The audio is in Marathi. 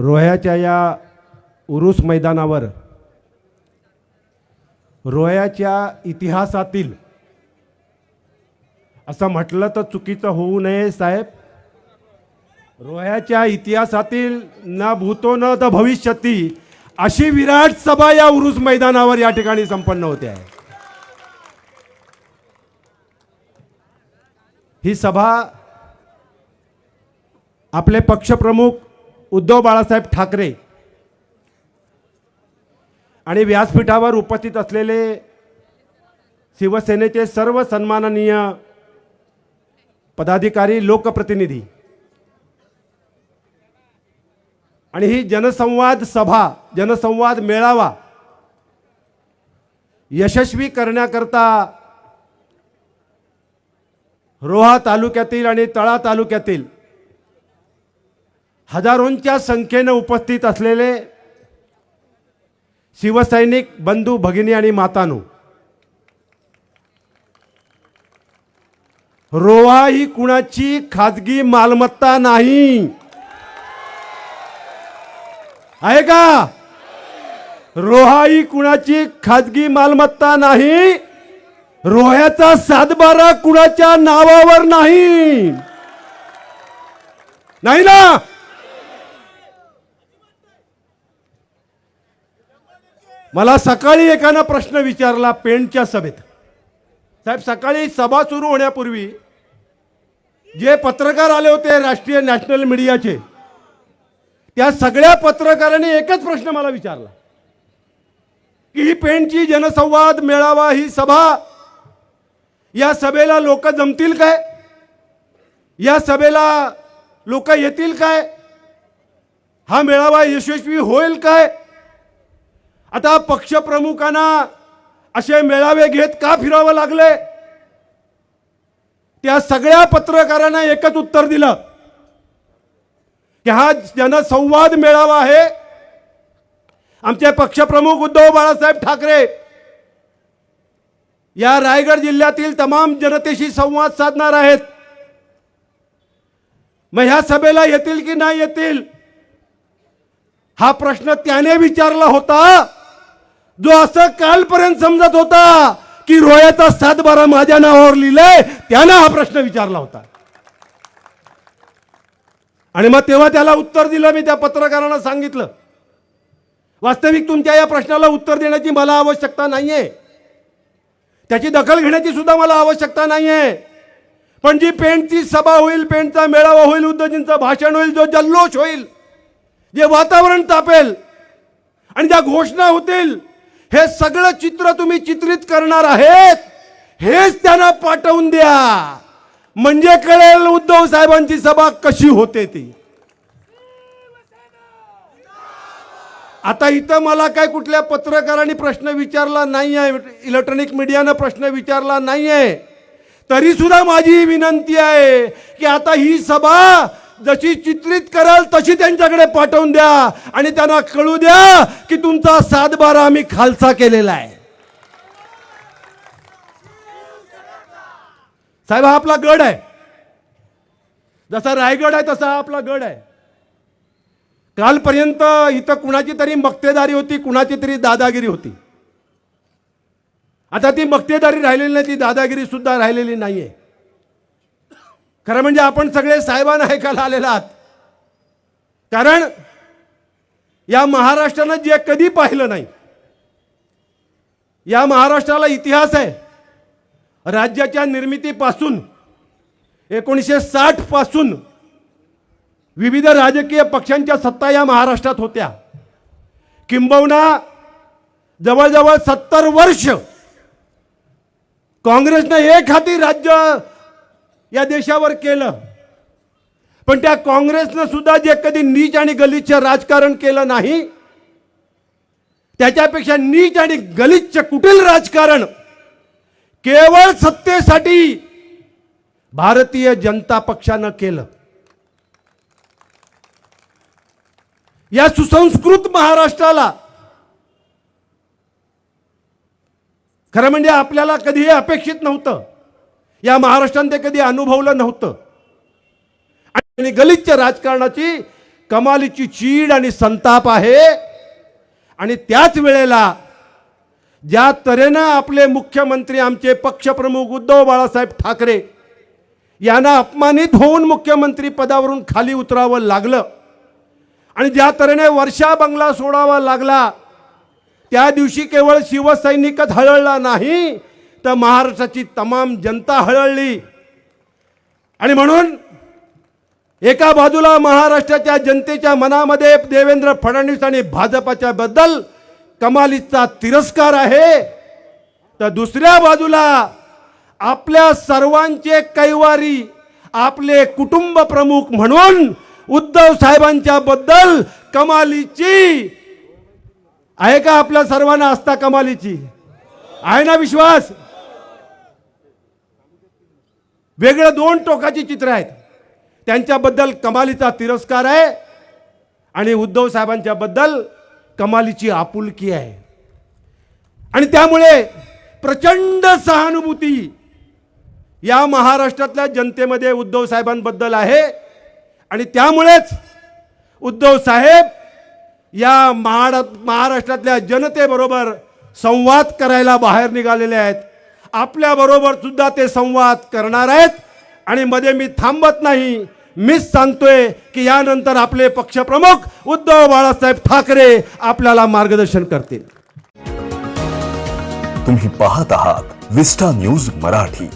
रोह्याच्या या उरुस मैदानावर रोह्याच्या इतिहासातील असं म्हटलं तर चुकीचं होऊ नये साहेब. रोह्याच्या इतिहासातील ना भूतो न द भविष्यती अशी विराट सभा या उरुस मैदानावर या ठिकाणी संपन्न होते आहे. ही सभा आपले पक्षप्रमुख उद्धव बाळासाहेब ठाकरे आणि व्यासपीठावर उपस्थित असलेले शिवसेनेचे सर्व सन्माननीय पदाधिकारी लोकप्रतिनिधी आणि ही जनसंवाद सभा जनसंवाद मेळावा यशस्वी करण्याकरता रोहा तालुक्यातील आणि तळा तालुक्यातील हजारोंच्या संख्येनं उपस्थित असलेले शिवसैनिक बंधू भगिनी आणि मातानो रोहा ही कुणाची खाजगी मालमत्ता नाही. आहे का? रोहा ही कुणाची खाजगी मालमत्ता नाही. रोह्याचा सातबारा कुणाच्या नावावर नाही. नाही ना? मला सकाळी एकानं प्रश्न विचारला पेंटच्या सभेत. साहेब सकाळी सभा सुरू होण्यापूर्वी जे पत्रकार आले होते राष्ट्रीय नॅशनल मीडियाचे त्या सगळ्या पत्रकारांनी एकच प्रश्न मला विचारला. की ही जनसंवाद मेळावा ही सभा या सभेला लोक जमतील काय? या सभेला लोक येतील काय? हा मेळावा यशस्वी होईल काय? आता पक्षप्रमुखांना असे मेळावे घेत का फिरावं लागले? त्या सगळ्या पत्रकारांना एकच उत्तर दिलं. की हा जनसंवाद मेळावा आहे. आमचे पक्षप्रमुख उद्धव बाळासाहेब ठाकरे या रायगड जिल्ह्यातील तमाम जनतेशी संवाद साधणार आहेत. मग ह्या सभेला येतील की नाही येतील? हा प्रश्न त्याने विचारला होता. जो असं कालपर्यंत समजत होता की रोयाचा सातबारा माझ्या नावावर लिहिलंय त्यानं हा प्रश्न विचारला होता. आणि मग तेव्हा त्याला उत्तर दिलं मी त्या पत्रकारांना सांगितलं. वास्तविक तुमच्या या प्रश्नाला उत्तर देण्याची मला आवश्यकता नाहीये. त्याची दखल घेण्याची सुद्धा मला आवश्यकता नाहीये. पण जी पेंटची सभा होईल पेंटचा मेळावा होईल उद्धवजींचं भाषण होईल जो जल्लोष होईल जे वातावरण तापेल आणि ज्या घोषणा होतील हे सगळं चित्र तुम्ही चित्रित करणार आहेत. हेच त्यांना पाठवून द्या. म्हणजे कळेल उद्धव साहेबांची सभा कशी होते ती. आता इथं मला काय कुठल्या पत्रकारांनी प्रश्न विचारला नाही आहे इलेक्ट्रॉनिक मीडियानं प्रश्न विचारला नाही आहे तरी सुद्धा माझी विनंती आहे की आता ही सभा जशी चित्रित कराल तशी त्यांच्याकडे पाठवून द्या. आणि त्यांना कळू द्या की तुमचा सातबारा आम्ही खालसा केलेला आहे. साहेब हा आपला गड आहे. जसा रायगड आहे तसा आपला गड आहे. कालपर्यंत इथं कुणाची तरी मक्तेदारी होती कुणाची तरी दादागिरी होती. आता ती मक्तेदारी राहिलेली नाही ती दादागिरी सुद्धा राहिलेली नाहीये. खरं म्हणजे आपण सगळे साहेबांना ऐकायला आलेला आहात. कारण या महाराष्ट्रानं जे कधी पाहिलं नाही या महाराष्ट्राला इतिहास आहे. राज्याच्या निर्मितीपासून एकोणीसशे साठपासून विविध राजकीय पक्षांच्या सत्ता या महाराष्ट्रात होत्या. किंबहुना जवळजवळ सत्तर वर्ष काँग्रेसनं एक हाती राज्य या देशावर केलं. पण त्या काँग्रेसनं सुद्धा जे कधी नीच आणि गलिच्छ राजकारण केलं नाही त्याच्यापेक्षा नीच आणि गलिच्छ कुटील राजकारण केवळ सत्तेसाठी भारतीय जनता पक्षानं केलं. या सुसंस्कृत महाराष्ट्राला खरं म्हणजे आपल्याला कधीही अपेक्षित नव्हतं. या महाराष्ट्राने ते कधी अनुभवलं नव्हतं. आणि गलिच्छ राजकारणाची कमालीची चीड आणि संताप आहे. आणि त्याच वेळेला ज्या तऱ्हेनं आपले मुख्यमंत्री आमचे पक्षप्रमुख उद्धव बाळासाहेब ठाकरे यांना अपमानित होऊन मुख्यमंत्री पदावरून खाली उतरावं लागलं आणि ज्या तऱ्हेने वर्षा बंगला सोडावा लागला त्या दिवशी केवळ शिवसैनिकच हळळला नाही तर महाराष्ट्राची तमाम जनता हळळली आणि म्हणून एका बाजूला महाराष्ट्राच्या जनतेच्या मनामध्ये देवेंद्र फडणवीस आणि भाजपाच्या बद्दल कमालीचा तिरस्कार आहे तर दुसऱ्या बाजूला आपल्या सर्वांचे कैवारी आपले कुटुंब प्रमुख म्हणून उद्धव साहेबांच्या बद्दल कमालीची आहे का आपल्या सर्वांना असता कमालीची? आहे ना विश्वास? वेगळं दोन टोकाची चित्र आहेत. त्यांच्याबद्दल कमालीचा तिरस्कार आहे आणि उद्धव साहेबांच्याबद्दल कमालीची आपुलकी आहे. आणि त्यामुळे प्रचंड सहानुभूती या महाराष्ट्रातल्या जनतेमध्ये उद्धव साहेबांबद्दल आहे. आणि त्यामुळेच उद्धव साहेब या महाडा महाराष्ट्रातल्या जनतेबरोबर संवाद करायला बाहेर निघालेले आहेत. आपल्याबरोबर सुद्धा ते संवाद करणार आहेत. आणि मध्ये मी थांबत नाही. मीच सांगतोय की यानंतर आपले पक्षप्रमुख उद्धव बाळासाहेब ठाकरे आपल्याला मार्गदर्शन करतील. तुम्ही पाहत आहात विस्टा न्यूज मराठी.